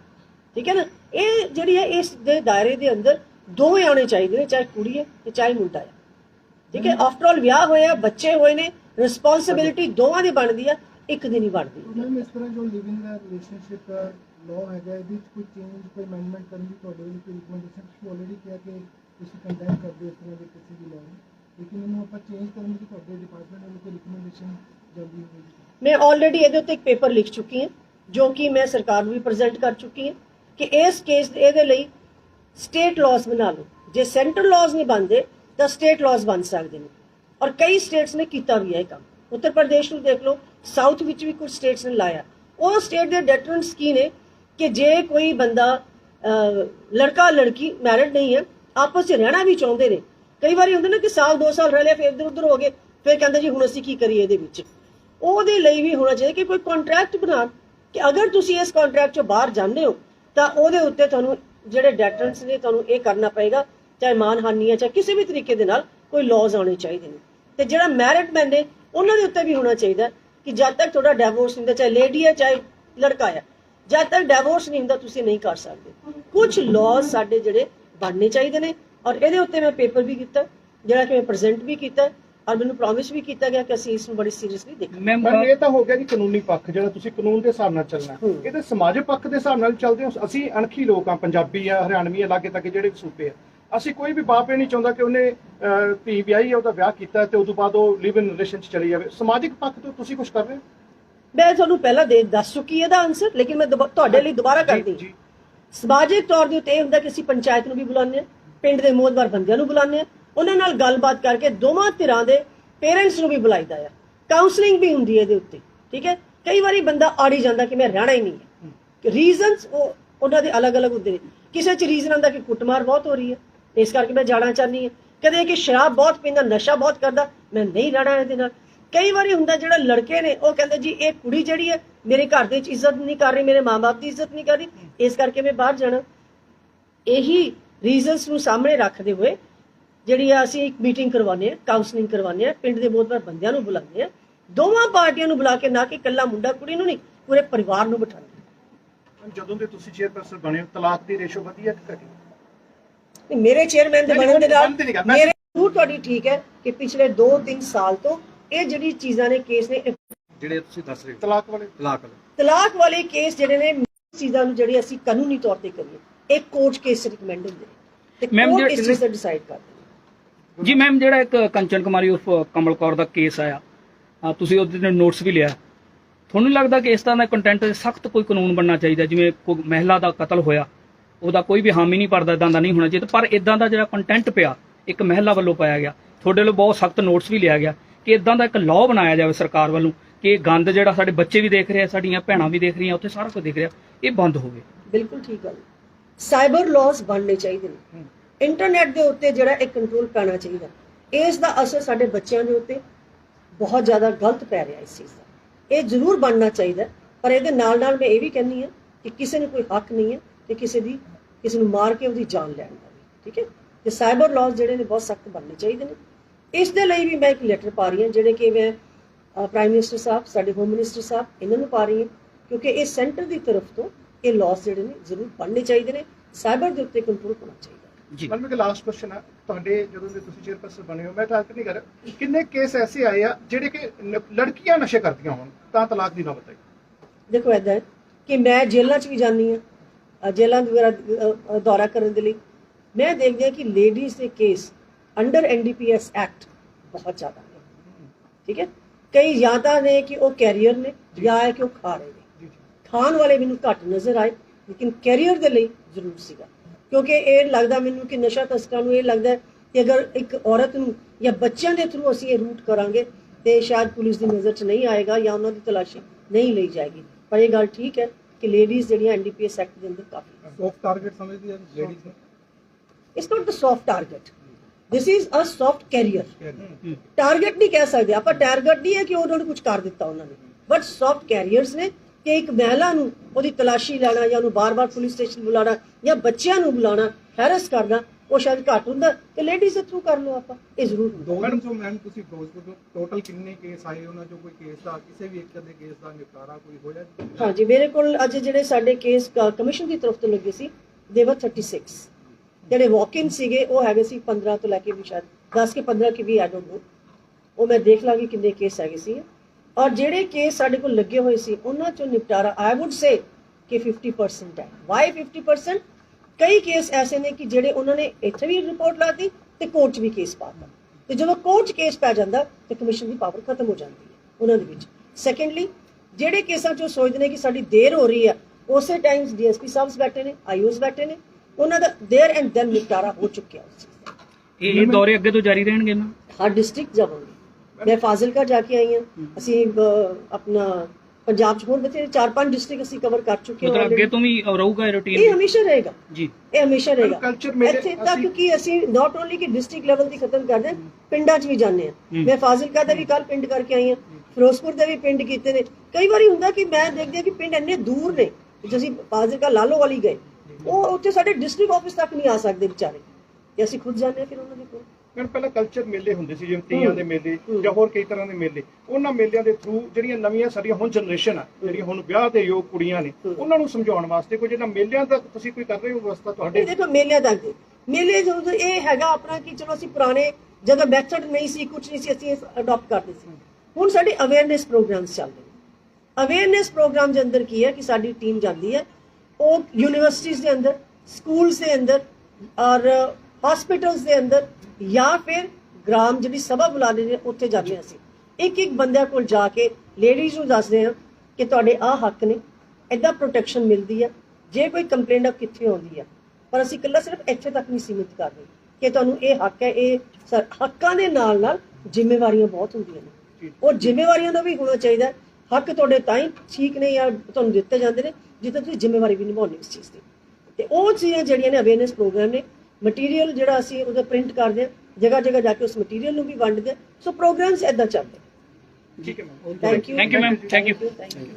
ਠੀਕ ਹੈ ਨਾ? ਇਹ ਜਿਹੜੀ ਹੈ ਇਸ ਦੇ ਦਾਇਰੇ ਦੇ ਅੰਦਰ ਦੋਵੇਂ ਆਉਣੇ ਚਾਹੀਦੇ ਨੇ ਚਾਹੇ ਕੁੜੀ ਹੈ ਤੇ ਚਾਹੇ ਮੁੰਡਾ ਹੈ। ਠੀਕ ਹੈ? ਆਫਟਰ ਆਲ ਵਿਆਹ ਹੋਇਆ ਬੱਚੇ ਹੋਏ ਨੇ ਰਿਸਪੌਂਸਿਬਿਲਿਟੀ ਦੋਵਾਂ ਦੀ ਬਣਦੀ ਆ ਇੱਕ ਦੀ ਨਹੀਂ ਬਣਦੀ ਮੈਮ ਇਸ ਤਰ੍ਹਾਂ ਜੋ ਲਿਵਿੰਗ ਦਾ ਰਿਲੇਸ਼ਨਸ਼ਿਪ ਲਾਅ ਹੈਗਾ ਇਹਦੇ ਵਿੱਚ ਕੋਈ ਚੇਂਜ ਕੋਈ ਅਮੈਂਡਮੈਂਟ ਕਰਨ ਦੀ ਤੁਹਾਡੇ ਵੱਲੋਂ ਕੋਈ ਰਿਕਮੈਂਡੇਸ਼ਨ ਤੁਸੀਂ ਆਲਰੇਡੀ ਕਿਹਾ ਕਿ ਤੁਸੀਂ ਕੰਡੈਮ ਕਰਦੇ ਇਸ ਤਰ੍ਹਾਂ ਦੇ ਕਿਸੇ ਵੀ ਲਾਅ ਨੂੰ ਲੇਕਿਨ ਇਹਨੂੰ ਆਪਾਂ ਚੇਂਜ ਕਰਨ ਦੀ ਤੁਹਾਡੇ ਡਿਪਾਰਟਮੈਂਟ ਵੱਲੋਂ ਕੋਈ ਰਿਕਮੈਂਡੇਸ਼ਨ ਜਲਦੀ ਹੋਵੇਗੀ? ਮੈਂ ਆਲਰੇਡੀ ਇਹਦੇ ਉੱਤੇ ਇੱਕ ਪੇਪਰ ਲਿਖ ਚੁੱਕੀ ਹਾਂ, ਜੋ ਕਿ ਮੈਂ ਸਰਕਾਰ ਨੂੰ ਵੀ ਪ੍ਰੈਜ਼ੈਂਟ ਕਰ ਚੁੱਕੀ ਹਾਂ ਕਿ ਇਸ ਕੇਸ ਇਹਦੇ ਲਈ ਸਟੇਟ ਲਾਜ਼ ਬਣਾ ਲਓ। ਜੇ ਸੈਂਟਰਲ ਲਾਜ਼ ਨਹੀਂ ਬਣਦੇ, ਤਾਂ ਸਟੇਟ ਲਾਜ਼ ਬਣ ਸਕਦੇ ਨੇ। ਔਰ ਕਈ ਸਟੇਟਸ ਨੇ ਕੀਤਾ ਵੀ ਹੈ ਇਹ ਕੰਮ। ਉੱਤਰ ਪ੍ਰਦੇਸ਼ ਨੂੰ ਦੇਖ ਲਓ ਸਾਊਥ ਵਿੱਚ ਵੀ ਕੁਝ ਸਟੇਟਸ ਨੇ ਲਾਇਆ। ਉਹ ਸਟੇਟ ਦੇ ਡੈਟਰੈਂਟਸ ਕੀ ਨੇ? ਕਿ ਜੇ ਕੋਈ ਬੰਦਾ ਲੜਕਾ, ਲੜਕੀ ਮੈਰਿਡ ਨਹੀਂ ਹੈ, ਆਪਸ ਵਿੱਚ ਰਹਿਣਾ ਵੀ ਚਾਹੁੰਦੇ ਨੇ। ਕਈ ਵਾਰੀ ਹੁੰਦਾ ਨਾ ਕਿ ਸਾਲ 2 ਸਾਲ ਰਹਿ ਲਿਆ, ਫਿਰ ਇੱਧਰ ਉੱਧਰ ਹੋ ਗਏ। ਫਿਰ ਕਹਿੰਦੇ ਜੀ, ਹੁਣ ਅਸੀਂ ਕੀ ਕਰੀਏ ਇਹਦੇ ਵਿੱਚ? ਉਹਦੇ ਲਈ ਵੀ ਹੋਣਾ ਚਾਹੀਦਾ ਕਿ ਕੋਈ ਕੰਟਰੈਕਟ ਬਣਾਉਣ ਕਿ ਅਗਰ ਤੁਸੀਂ ਇਸ ਕੰਟਰੈਕਟ ਚੋਂ ਬਾਹਰ ਜਾਂਦੇ ਹੋ, ਤਾਂ ਉਹਦੇ ਉੱਤੇ ਤੁਹਾਨੂੰ ਜਿਹੜੇ ਡੈਟਰੈਂਟਸ ਨੇ ਤੁਹਾਨੂੰ ਇਹ ਕਰਨਾ ਪਏਗਾ, ਚਾਹੇ ਮਾਨਹਾਨੀ ਹੈ ਚਾਹੇ ਕਿਸੇ ਵੀ ਤਰੀਕੇ ਦੇ ਨਾਲ ਕੋਈ ਲਾਜ਼ ਆਉਣੇ ਚਾਹੀਦੇ ਨੇ। ਤੇ ਜਿਹੜਾ ਮੈਰਿਡ ਮੈਨ ਨੇ, ਉਹਨਾਂ ਦੇ ਉੱਤੇ ਵੀ ਹੋਣਾ ਚਾਹੀਦਾ ਕਿ ਜਦ ਤੱਕ ਤੁਹਾਡਾ ਡਿਵੋਰਸ ਨਹੀਂ ਹੁੰਦਾ, ਚਾਹੇ ਲੇਡੀ ਹੈ ਚਾਹੇ ਲੜਕਾ ਹੈ ਜਦ ਤੱਕ ਡਿਵੋਰਸ ਨਹੀਂ ਹੁੰਦਾ, ਤੁਸੀਂ ਨਹੀਂ ਕਰ ਸਕਦੇ। ਕੁਝ ਲਾਜ਼ ਸਾਡੇ ਜਿਹੜੇ ਬਣਨੇ ਚਾਹੀਦੇ ਨੇ, ਔਰ ਇਹਦੇ ਉੱਤੇ ਮੈਂ ਪੇਪਰ ਵੀ ਕੀਤਾ, ਜਿਹੜਾ ਕਿ ਮੈਂ ਪ੍ਰੈਜ਼ੈਂਟ ਵੀ ਕੀਤਾ ਔਰ ਮੈਨੂੰ ਪ੍ਰੋਮਿਸ ਵੀ ਕੀਤਾ ਗਿਆ ਕਿ ਅਸੀਂ ਇਸ ਨੂੰ ਬੜੀ ਸੀਰੀਅਸਲੀ ਦੇਖਾਂਗੇ। ਮੈਮ ਇਹ ਤਾਂ ਹੋ ਗਿਆ ਜੀ ਕਾਨੂੰਨੀ ਪੱਖ ਜਿਹੜਾ ਤੁਸੀਂ ਕਾਨੂੰਨ ਦੇ ਹਿਸਾਬ ਨਾਲ ਚੱਲਣਾ। ਹੂੰ। ਇਹਦੇ ਸਮਾਜਿਕ ਪੱਖ ਦੇ ਹਿਸਾਬ ਨਾਲ ਚੱਲਦੇ ਹੋ। ਅਸੀਂ ਅਣਖੀ ਲੋਕ ਆ ਪੰਜਾਬੀ ਆ ਹਰਿਆਣਵੀ ਆ ਲਾਗੇ ਤੱਕ ਜਿਹੜੇ ਵੀ ਸੂਬੇ ਆ। ਅਸੀਂ ਕੋਈ ਵੀ ਬਾਪ ਇਹ ਨਹੀਂ ਚਾਹੁੰਦਾ ਕਿ ਉਹਨੇ ਧੀ ਵਿਆਹੀ ਆ ਉਹਦਾ ਵਿਆਹ ਕੀਤਾ ਤੇ ਉਸ ਤੋਂ ਬਾਅਦ ਉਹ ਲਿਵ ਇਨ ਰਿਲੇਸ਼ਨ ਚ ਚਲੀ ਜਾਵੇ। ਸਮਾਜਿਕ ਪੱਖ ਤੋਂ ਤੁਸੀਂ ਕੁਝ ਕਰ ਰਹੇ ਹੋ? ਮੈਂ ਤੁਹਾਨੂੰ ਪਹਿਲਾਂ ਦੇ ਦੱਸ ਚੁੱਕੀ ਇਹਦਾ ਆਨਸਰ ਲੇਕਿਨ ਮੈਂ ਤੁਹਾਡੇ ਲਈ ਦੁਬਾਰਾ ਕਰਦੀ ਸਮਾਜਿਕ ਤੌਰ ਦੇ ਉੱਤੇ ਇਹ ਹੁੰਦਾ ਕਿ ਅਸੀਂ ਪੰਚਾਇਤ ਨੂੰ ਵੀ ਬੁਲਾਉਂਦੇ ਹਾਂ ਪਿੰਡ ਦੇ ਮੋਹਦਵਾਰ ਬੰਦਿਆਂ ਨੂੰ ਬੁਲਾਉਂਦੇ ਹਾਂ ਉਹਨਾਂ ਨਾਲ ਗੱਲਬਾਤ ਕਰਕੇ ਦੋਵਾਂ ਧਿਰਾਂ ਦੇ ਪੇਰੈਂਟਸ ਨੂੰ ਵੀ ਬੁਲਾਈਦਾ ਆ। ਕਾਉਂਸਲਿੰਗ ਵੀ ਹੁੰਦੀ ਹੈ ਇਹਦੇ ਉੱਤੇ, ਠੀਕ ਹੈ? ਕਈ ਵਾਰੀ ਬੰਦਾ ਆੜੀ ਜਾਂਦਾ ਕਿ ਮੈਂ ਰਹਿਣਾ ਹੀ ਨਹੀਂ ਹੈ। ਰੀਜ਼ਨਸ ਉਹ ਉਹਨਾਂ ਦੇ ਅਲੱਗ-ਅਲੱਗ ਹੁੰਦੇ ਨੇ। ਕਿਸੇ ਚ ਰੀਜ਼ਨ ਹੁੰਦਾ ਕਿ ਕੁੱਟਮਾਰ ਬਹੁਤ ਹੋ ਰਹੀ ਹੈ। ਇਸ ਕਰਕੇ ਮੈਂ ਜਾਣਾ ਚਾਹਨੀ ਹਾਂ। ਕਦੇ ਕਿ ਸ਼ਰਾਬ ਬਹੁਤ ਪੀਂਦਾ, ਨਸ਼ਾ ਬਹੁਤ ਕਰਦਾ, ਮੈਂ ਨਹੀਂ ਰਹਿਣਾ ਇਹਦੇ ਨਾਲ। ਕਈ ਵਾਰੀ ਹੁੰਦਾ ਜਿਹੜਾ ਲੜਕੇ ਨੇ, ਉਹ ਕਹਿੰਦੇ ਜੀ, ਇਹ ਕੁੜੀ ਜਿਹੜੀ ਹੈ, ਮੇਰੇ ਘਰ ਦੇ ਵਿੱਚ ਇੱਜ਼ਤ ਨਹੀਂ ਕਰ ਰਹੀ, ਮੇਰੇ ਮਾਪੇ ਦੀ ਇੱਜ਼ਤ ਨਹੀਂ ਕਰ ਰਹੀ। ਇਸ ਕਰਕੇ ਮੈਂ ਬਾਹਰ ਜਾਣਾ। ਇਹੀ ਰੀਜ਼ਨਸ ਨੂੰ ਸਾਹਮਣੇ ਰੱਖਦੇ ਹੋਏ ਜਿਹੜੀ ਆ ਅਸੀਂ ਇੱਕ ਮੀਟਿੰਗ ਕਰਵਾਉਂਦੇ ਆ ਕਾਉਂਸਲਿੰਗ ਕਰਵਾਉਂਦੇ ਆ ਪਿੰਡ ਦੇ ਬਹੁਤ ਬੰਦਿਆਂ ਨੂੰ ਬੁਲਾਉਂਦੇ ਆ ਦੋਵਾਂ ਪਾਰਟੀਆਂ ਨੂੰ ਬੁਲਾ ਕੇ ਨਾ ਕਿ ਇਕੱਲਾ ਮੁੰਡਾ ਕੁੜੀ ਨੂੰ ਨਹੀਂ ਪੂਰੇ ਪਰਿਵਾਰ ਨੂੰ ਬਿਠਾਉਂਦੇ ਜਦੋਂ ਦੇ ਤੁਸੀਂ ਚੇਅਰਪਰਸਨ ਬਣੇ ਹੋ ਤਲਾਕ ਦੀ ਰੇਸ਼ੋ ਵਧੀ ਹੈ ਕਿ ਘਟੀ? ਨਹੀਂ, ਮੇਰੇ ਚੇਅਰਮੈਨ ਦੇ ਬਣਨ ਦੇ ਨਾਲ। ਮੇਰੇ ਜ਼ਰੂਰ ਤੁਹਾਡੀ ਠੀਕ ਹੈ ਕਿ ਪਿਛਲੇ 2-3 ਸਾਲ ਤੋਂ ਇਹ ਜਿਹੜੀ ਚੀਜ਼ਾਂ ਨੇ ਕੇਸ ਨੇ ਜਿਹੜੇ ਤੁਸੀਂ ਦੱਸ ਰਹੇ ਹੋ। ਤਲਾਕ ਵਾਲੇ? ਤਲਾਕ ਵਾਲੇ। ਤਲਾਕ ਵਾਲੇ ਕੇਸ ਜਿਹੜੇ ਨੇ ਚੀਜ਼ਾਂ ਨੂੰ ਜਿਹੜੀ ਅਸੀਂ ਕਾਨੂੰਨੀ ਤੌਰ ਤੇ ਕਰੀਏ ਇਹ ਕੋਰਟ ਕੇਸ ਰਿਕਮੈਂਡ ਹੁੰਦੇ ਨੇ। ਤੇ ਕੋਰਟ ਇਸ ਚੀਜ਼ ਦਾ ਡਿਸਾਈਡ ਕਰਦੇ ਜੀ ਮੈਮ ਜਿਹੜਾ ਇੱਕ ਕੰਚਨ ਕੁਮਾਰੀ ਉਰਫ ਕਮਲ ਕੌਰ ਦਾ ਕੇਸ ਆਇਆ, ਅਹ ਤੁਸੀਂ ਉਹਦੇ ਤੇ ਨੋਟਿਸ ਵੀ ਲਿਆ। ਤੁਹਾਨੂੰ ਲੱਗਦਾ ਕਿ ਇਸ ਤਰ੍ਹਾਂ ਦਾ ਕੰਟੈਂਟ ਸਖਤ ਕੋਈ ਕਾਨੂੰਨ ਬਣਨਾ ਚਾਹੀਦਾ, ਜਿਵੇਂ ਕੋਈ ਮਹਿਲਾ ਦਾ ਕਤਲ ਹੋਇਆ, ਉਹਦਾ ਕੋਈ ਵੀ ਹਾਮੀ ਨਹੀਂ ਪੜਦਾ ਇਦਾਂ ਦਾ ਨਹੀਂ ਹੋਣਾ ਚਾਹੀਦਾ, ਪਰ ਇਦਾਂ ਦਾ ਜਿਹੜਾ ਕੰਟੈਂਟ ਪਿਆ, ਇੱਕ ਮਹਿਲਾ ਵੱਲੋਂ ਪਾਇਆ ਗਿਆ, ਤੁਹਾਡੇ ਵੱਲੋਂ ਬਹੁਤ ਸਖਤ ਨੋਟਸ ਵੀ ਲਿਆ ਗਿਆ ਕਿ ਇਦਾਂ ਦਾ ਇੱਕ ਲਾਅ ਬਣਾਇਆ ਜਾਵੇ ਸਰਕਾਰ ਵੱਲੋਂ, ਕਿ ਗੰਦ ਜਿਹੜਾ ਸਾਡੇ ਬੱਚੇ ਵੀ ਦੇਖ ਰਹੇ ਆ ਸਾਡੀਆਂ ਭੈਣਾਂ ਵੀ ਦੇਖ ਰਹੀਆਂ, ਉੱਥੇ ਸਾਰਾ ਕੁਝ ਦੇਖ ਰਿਹਾ, ਇਹ ਬੰਦ ਹੋਵੇ। ਬਿਲਕੁਲ ਠੀਕ ਗੱਲ। ਸਾਈਬਰ ਲਾਜ਼ ਬਣਨੇ ਚਾਹੀਦੇ ਨੇ। ਇੰਟਰਨੈਟ ਦੇ ਉੱਤੇ ਜਿਹੜਾ ਇਹ ਕੰਟਰੋਲ ਪੈਣਾ ਚਾਹੀਦਾ। ਇਸ ਦਾ ਅਸਰ ਸਾਡੇ ਬੱਚਿਆਂ ਦੇ ਉੱਤੇ ਬਹੁਤ ਜ਼ਿਆਦਾ ਗਲਤ ਪੈ ਰਿਹਾ ਇਸ ਚੀਜ਼ ਦਾ। ਇਹ ਜ਼ਰੂਰ ਬਣਨਾ ਚਾਹੀਦਾ, ਪਰ ਇਹਦੇ ਨਾਲ ਨਾਲ ਮੈਂ ਇਹ ਵੀ ਕਹਿੰਨੀ ਆ ਕਿ ਕਿਸੇ ਨੂੰ ਕੋਈ ਹੱਕ ਨਹੀਂ ਹੈ ਕਿ ਕਿਸੇ ਦੀ, ਕਿਸੇ ਨੂੰ ਮਾਰ ਕੇ ਉਹਦੀ ਜਾਨ ਲੈਣ ਦਾ ਵੀ, ਠੀਕ ਹੈ? ਤੇ ਸਾਈਬਰ ਲਾਜ਼ ਜਿਹੜੇ ਨੇ ਬਹੁਤ ਸਖਤ ਬਣਨੇ ਚਾਹੀਦੇ ਨੇ। ਇਸ ਦੇ ਲਈ ਵੀ ਮੈਂ ਇੱਕ ਲੈਟਰ ਪਾ ਰਹੀ ਹਾਂ, ਜਿਹੜੇ ਕਿ ਮੈਂ ਪ੍ਰਾਈਮ ਮਿਨਿਸਟਰ ਸਾਹਿਬ, ਸਾਡੇ ਹੋਮ ਮਿਨਿਸਟਰ ਸਾਹਿਬ ਇਹਨਾਂ ਨੂੰ ਪਾ ਰਹੀ ਹਾਂ, ਕਿਉਂਕਿ ਇਹ ਸੈਂਟਰ ਦੀ ਤਰਫ ਤੋਂ ਇਹ ਲਾਜ਼ ਜਿਹੜੇ ਨੇ ਜ਼ਰੂਰ ਬਣਨੇ ਚਾਹੀਦੇ ਨੇ। ਸਾਈਬਰ ਦੇ ਉੱਤੇ ਕੰਟਰੋਲ ਹੋਣਾ ਚਾਹੀਦਾ। ਜੀ। ਮੈਡਮ ਇੱਕ ਲਾਸਟ ਕੁਐਸਚਨ ਹੈ ਤੁਹਾਡੇ ਜਦੋਂ ਦੇ ਤੁਸੀਂ ਚੇਅਰਪਰਸਨ ਬਣੇ ਹੋ ਮੈਂ ਟਾਰਗੇਟ ਨਹੀਂ ਕਰ ਕਿੰਨੇ ਕੇਸ ਐਸੇ ਆਏ ਆ ਜਿਹੜੇ ਕਿ ਨ- ਲੜਕੀਆਂ ਨਸ਼ੇ ਕਰਦੀਆਂ ਹੋਣ? ਤਾਂ ਤਲਾਕ ਦੀ ਨੌਬਤ ਆਈ ਦੇਖੋ ਏਦਾਂ ਹੈ ਕਿ ਮੈਂ ਜੇਲ੍ਹਾਂ 'ਚ ਵੀ ਜਾਂਦੀ ਹਾਂ ਜੇਲ੍ਹਾਂ ਦੇ ਅ, ਅ, ਦੌਰਾ ਕਰਨ ਦੇ ਲਈ। ਮੈਂ ਦੇਖਦੀ ਹਾਂ ਕਿ ਲੇਡੀਜ਼ ਦੇ ਕੇਸ ਅੰਡਰ ਐਨਡੀਪੀਐਸ ਐਕਟ ਬਹੁਤ ਜ਼ਿਆਦਾ ਨੇ। ਠੀਕ ਹੈ? ਕਈ ਤਾਂ ਨੇ ਕਿ ਉਹ ਕੈਰੀਅਰ ਨੇ ਜਾਂ। ਹੈ ਕਿ ਉਹ ਖਾ ਰਹੇ ਨੇ। ਜੀ ਜੀ। ਖਾਣ ਵਾਲੇ ਮੈਨੂੰ ਘੱਟ ਨਜ਼ਰ ਆਏ ਲੇਕਿਨ ਕੈਰੀਅਰ ਦੇ ਲਈ ਜ਼ਰੂਰ ਸੀਗਾ। ਕਿਉਂਕਿ ਇਹ ਲੱਗਦਾ ਮੈਨੂੰ ਕਿ ਨਸ਼ਾ ਤਸਕਰਾਂ ਨੂੰ ਇਹ ਲੱਗਦਾ ਕਿ ਅਗਰ ਇੱਕ ਔਰਤ ਨੂੰ ਜਾਂ ਬੱਚਿਆਂ ਦੇ ਥਰੂ ਅਸੀਂ ਇਹ ਰੂਟ ਕਰਾਂਗੇ ਤੇ ਸ਼ਾਇਦ ਪੁਲਿਸ ਦੀ ਨਜ਼ਰ 'ਚ ਨਹੀਂ ਆਏਗਾ ਜਾਂ ਉਹਨਾਂ ਦੀ ਤਲਾਸ਼ੀ ਨਹੀਂ ਲਈ ਜਾਏਗੀ। ਪਰ ਇਹ ਗੱਲ ਠੀਕ ਹੈ ਕਿ ਲੇਡੀਜ਼ ਜਿਹੜੀਆਂ ਐਨਡੀਪੀਐਸ ਐਕਟ ਦੇ ਅੰਦਰ ਕਾਫੀ ਸੌਫਟ ਟਾਰਗੇਟ ਸਮਝਦੀ ਹੈ ਲੇਡੀਜ਼ ਨੂੰ? It's not the soft target this is a soft career target ਨਹੀਂ ਕਹਿ ਸਕਦੇ। ਆਪਾਂ ਟਾਰਗੇਟ ਨਹੀਂ ਹੈ ਕਿ ਉਹਨਾਂ ਨੂੰ ਕੁਝ ਕਰ ਦਿੱਤਾ ਉਹਨਾਂ ਨੇ। ਬਟ ਸੌਫਟ ਕੈਰੀਅਰਸ ਨੇ ਕਿ ਇੱਕ ਮਹਿਲਾ ਨੂੰ ਉਹਦੀ ਤਲਾਸ਼ੀ ਲੈਣਾ ਜਾਂ ਉਹਨੂੰ ਬਾਰ-ਬਾਰ ਪੁਲਿਸ ਸਟੇਸ਼ਨ ਬੁਲਾਉਣਾ ਜਾਂ ਬੱਚਿਆਂ ਨੂੰ ਬੁਲਾਉਣਾ ਹੈਰਸ ਕਰਨਾ ਉਹ ਸ਼ਾਇਦ ਘੱਟ ਹੁੰਦਾ ਤੇ ਲੇਡੀਜ਼ ਦੇ ਥਰੂ ਕਰ ਲਓ ਆਪਾਂ ਇਹ ਜ਼ਰੂਰ ਦੋ ਦਿਨ ਤੋਂ ਮੈਮ ਤੁਸੀਂ ਫਿਰੋਜ਼ਪੁਰ ਤੋਂ ਟੋਟਲ ਕਿੰਨੇ ਕੇਸ ਆਏ ਉਹਨਾਂ ਚੋਂ ਕੋਈ ਕੇਸ ਦਾ ਕਿਸੇ ਵੀ ਇੱਕ ਦੇ ਕੇਸ ਦਾ ਨਿਪਟਾਰਾ ਕੋਈ ਹੋਇਆ? ਜੀ? ਹਾਂਜੀ ਮੇਰੇ ਕੋਲ ਅੱਜ ਜਿਹੜੇ ਸਾਡੇ ਕੇਸ ਕਮਿਸ਼ਨ ਦੀ ਤਰਫ ਤੋਂ ਲੱਗੇ ਸੀ ਦੇ ਵਰ 36 ਜਿਹੜੇ ਵਾਕ ਇਨ ਸੀਗੇ ਉਹ ਹੈਗੇ ਸੀ 15 ਤੋਂ ਲੈ ਕੇ ਵੀ ਸ਼ਾਇਦ 10 ਕੇ 15 ਕੇ ਵੀ ਆਈ ਡੋਨਟ ਨੋ ਉਹ ਮੈਂ ਦੇਖ ਲਾਂਗੀ ਕਿੰਨੇ ਕੇਸ ਹੈਗੇ ਸੀ। ਔਰ ਜਿਹੜੇ ਕੇਸ ਸਾਡੇ ਕੋਲ ਲੱਗੇ ਹੋਏ ਸੀ ਉਹਨਾਂ ਚੋਂ ਨਿਪਟਾਰਾ ਆਈ ਊਡ ਸੇ ਕਿ 50% ਹੈ। ਵਾਈ 50% ਕਈ ਕੇਸ ਐਸੇ ਨੇ ਕਿ ਜਿਹੜੇ ਉਹਨਾਂ ਨੇ ਇੱਥੇ ਵੀ ਰਿਪੋਰਟ ਲਾਤੀ ਤੇ ਕੋਰਟ 'ਚ ਵੀ ਕੇਸ ਪਾਤਾ ਤੇ ਜਦੋਂ ਕੋਰਟ 'ਚ ਕੇਸ ਪੈ ਜਾਂਦਾ ਤੇ ਕਮਿਸ਼ਨ ਦੀ ਪਾਵਰ ਖਤਮ ਹੋ ਜਾਂਦੀ ਹੈ ਉਹਨਾਂ ਦੇ ਵਿੱਚ। ਸੈਕੰਡਲੀ ਜਿਹੜੇ ਕੇਸਾਂ 'ਚ ਉਹ ਸੋਚਦੇ ਨੇ ਕਿ ਸਾਡੀ ਦੇਰ ਹੋ ਰਹੀ ਹੈ ਉਸੇ ਟਾਈਮਸ ਡੀਐਸਪੀ ਸਾਹਿਬਸ ਬੈਠੇ ਨੇ ਆਈਓਸ ਬੈਠੇ ਨੇ ਉਹਨਾਂ ਦਾ ਦੇਰ ਐਂਡ ਦੈਨ ਨਿਪਟਾਰਾ ਹੋ ਚੁੱਕਿਆ ਉਸ ਚੀਜ਼ ਦਾ ਇਹ ਇਹ ਦੌਰੇ ਅੱਗੇ ਤੋਂ ਜਾਰੀ ਰਹਿਣਗੇ ਨਾ? ਹਰ ਡਿਸਟ੍ਰਿਕਟ ਜਾਵਾਂਗੇ। ਮੈਂ ਫਾਜ਼ਿਲਕਾ ਜਾ ਕੇ ਆਈ ਹਾਂ। ਅਸੀਂ ਆਪਣਾ ਪੰਜਾਬ ਚ ਹੋਰ ਬਥੇ ਚਾਰ ਪੰਜ ਡਿਸਟ੍ਰਿਕਟ ਅਸੀਂ ਕਵਰ ਕਰ ਚੁੱਕੇ ਮਤਲਬ ਹਾਂ ਅੱਗੇ ਤੋਂ ਵੀ ਰਹੂਗਾ ਇਹ ਇਹ ਹਮੇਸ਼ਾ ਰਹੇਗਾ। ਜੀ। ਇਹ ਹਮੇਸ਼ਾ ਰਹੇਗਾ। ਇੱਥੇ ਤੱਕ ਅਸੀਂ- ਕਿ ਅਸੀਂ ਨਾਟ ਓਨਲੀ ਕਿ ਡਿਸਟ੍ਰਿਕਟ ਲੈਵਲ ਦੀ ਖਤਮ ਕਰਦੇ ਪਿੰਡਾਂ 'ਚ ਵੀ ਜਾਂਦੇ ਹਾਂ। ਮੈਂ ਫਾਜ਼ਿਲਕਾ ਦਾ ਵੀ ਕੱਲ ਪਿੰਡ ਕਰਕੇ ਆਈ ਹਾਂ। ਫਿਰੋਜ਼ਪੁਰ ਦੇ ਵੀ ਪਿੰਡ ਕੀਤੇ ਨੇ। ਕਈ ਵਾਰੀ ਹੁੰਦਾ ਕਿ ਮੈਂ ਦੇਖਦੀ ਹਾਂ ਕਿ ਪਿੰਡ ਇੰਨੇ ਦੂਰ ਨੇ ਜੇ ਅਸੀਂ ਫਾਜ਼ਿਲਕਾ ਲਾਲੋ ਵਾਲੀ ਗਏ। ਉਹ ਉੱਥੇ ਸਾਡੇ ਡਿਸਟ੍ਰਿਕਟ ਆਫਿਸ ਤੱਕ ਨਹੀਂ ਆ ਸਕਦੇ ਵਿਚਾਰੇ। ਤੇ ਅਸੀਂ ਖੁਦ ਜਾਂਦੇ ਹਾਂ ਫਿਰ ਉਹਨਾਂ ਦੇ ਕੋਲ। ਮੈਡਮ ਪਹਿਲਾਂ ਕਲਚਰ ਮੇਲੇ ਹੁੰਦੇ ਸੀ ਜਿਵੇਂ ਤੀਆਂ ਦੇ ਮੇਲੇ ਜਾਂ ਹੋਰ ਕਈ ਤਰ੍ਹਾਂ ਦੇ ਮੇਲੇ। ਉਹਨਾਂ ਮੇਲਿਆਂ ਦੇ ਥਰੂ ਜਿਹੜੀਆਂ ਨਵੀਆਂ ਸਾਡੀਆਂ ਹੁਣ ਜਨਰੇਸ਼ਨ ਆ ਜਿਹੜੀਆਂ ਹੁਣ ਵਿਆਹ ਦੇ ਯੋਗ ਕੁੜੀਆਂ ਨੇ ਉਹਨਾਂ ਨੂੰ ਸਮਝਾਉਣ ਵਾਸਤੇ ਕੋਈ ਜਿਹੜਾ ਮੇਲਿਆਂ ਦਾ ਤੁਸੀਂ ਕੋਈ ਕਰ ਰਹੇ ਹੋ ਵਿਵਸਥਾ ਤੁਹਾਡੇ? ਦੇਖੋ ਮੇਲਿਆਂ ਦੇ ਮੇਲੇ ਜਦੋਂ ਇਹ ਹੈਗਾ ਆਪਣਾ ਕਿ ਚਲੋ ਅਸੀਂ ਪੁਰਾਣੇ ਜਦੋਂ ਮੈਥਡ ਨਹੀਂ ਸੀ ਕੁਝ ਨਹੀਂ ਸੀ ਅਸੀਂ ਅਡਾਪਟ ਕਰਦੇ ਸੀ। ਹੁਣ ਸਾਡੇ ਅਵੇਅਰਨੈਸ ਪ੍ਰੋਗਰਾਮਸ ਚੱਲਦੇ ਨੇ। ਅਵੇਅਰਨੈਸ ਪ੍ਰੋਗਰਾਮ ਦੇ ਅੰਦਰ ਕੀ ਹੈ ਕਿ ਸਾਡੀ ਟੀਮ ਜਾਂਦੀ ਹੈ। ਉਹ ਯੂਨੀਵਰਸਿਟੀਜ਼ ਦੇ ਅੰਦਰ ਸਕੂਲਸ ਦੇ ਅੰਦਰ ਔਰ ਹਸਪੀਟਲਸ ਦੇ ਅੰਦਰ ਜਾਂ ਫਿਰ ਗ੍ਰਾਮ ਜਿਹੜੀ ਸਭਾ ਬੁਲਾਉਂਦੇ ਨੇ ਉੱਥੇ ਜਾਂਦੇ ਹਾਂ ਅਸੀਂ। ਇੱਕ ਇੱਕ ਬੰਦਿਆਂ ਕੋਲ ਜਾ ਕੇ ਲੇਡੀਜ਼ ਨੂੰ ਦੱਸਦੇ ਹਾਂ ਕਿ ਤੁਹਾਡੇ ਆਹ ਹੱਕ ਨੇ ਐਦਾਂ ਪ੍ਰੋਟੈਕਸ਼ਨ ਮਿਲਦੀ ਹੈ ਜੇ ਕੋਈ ਕੰਪਲੇਂਟ ਆ ਕਿੱਥੇ ਆਉਂਦੀ ਹੈ ਪਰ ਅਸੀਂ ਇਕੱਲਾ ਸਿਰਫ ਇੱਥੇ ਤੱਕ ਨਹੀਂ ਸੀਮਿਤ ਕਰ ਰਹੇ ਕਿ ਤੁਹਾਨੂੰ ਇਹ ਹੱਕ ਹੈ ਇਹ ਸਰ ਹੱਕਾਂ ਦੇ ਨਾਲ ਨਾਲ ਜ਼ਿੰਮੇਵਾਰੀਆਂ ਬਹੁਤ ਹੁੰਦੀਆਂ ਨੇ। ਉਹ ਜ਼ਿੰਮੇਵਾਰੀਆਂ ਦਾ ਵੀ ਹੋਣਾ ਚਾਹੀਦਾ। ਹੱਕ ਤੁਹਾਡੇ ਤਾਂ ਹੀ ਠੀਕ ਨੇ ਜਾਂ ਤੁਹਾਨੂੰ ਦਿੱਤੇ ਜਾਂਦੇ ਨੇ ਜਿੱਥੇ ਤੁਸੀਂ ਜ਼ਿੰਮੇਵਾਰੀ ਵੀ ਨਿਭਾਉਣੀ ਉਸ ਚੀਜ਼ ਦੀ। ਤੇ ਉਹ ਚੀਜ਼ਾਂ ਜਿਹੜੀਆਂ ਨੇ ਅਵੇਅਰਨੈਸ ਪ੍ਰੋਗਰਾਮ ਨੇ ਮਟੀਰੀਅਲ ਜਿਹੜਾ ਅਸੀਂ ਉਹਦਾ ਪ੍ਰਿੰਟ ਕਰਦੇ ਹਾਂ ਜਗ੍ਹਾ ਜਗ੍ਹਾ ਜਾ ਕੇ ਉਸ ਮਟੀਰੀਅਲ ਨੂੰ ਵੀ ਵੰਡਦੇ ਹਾਂ ਸੋ ਪ੍ਰੋਗਰਾਮਸ ਐਦਾਂ ਚੱਲਦੇ ਠੀਕ ਹੈ ma'am thank you ma'am. Thank you. Thank you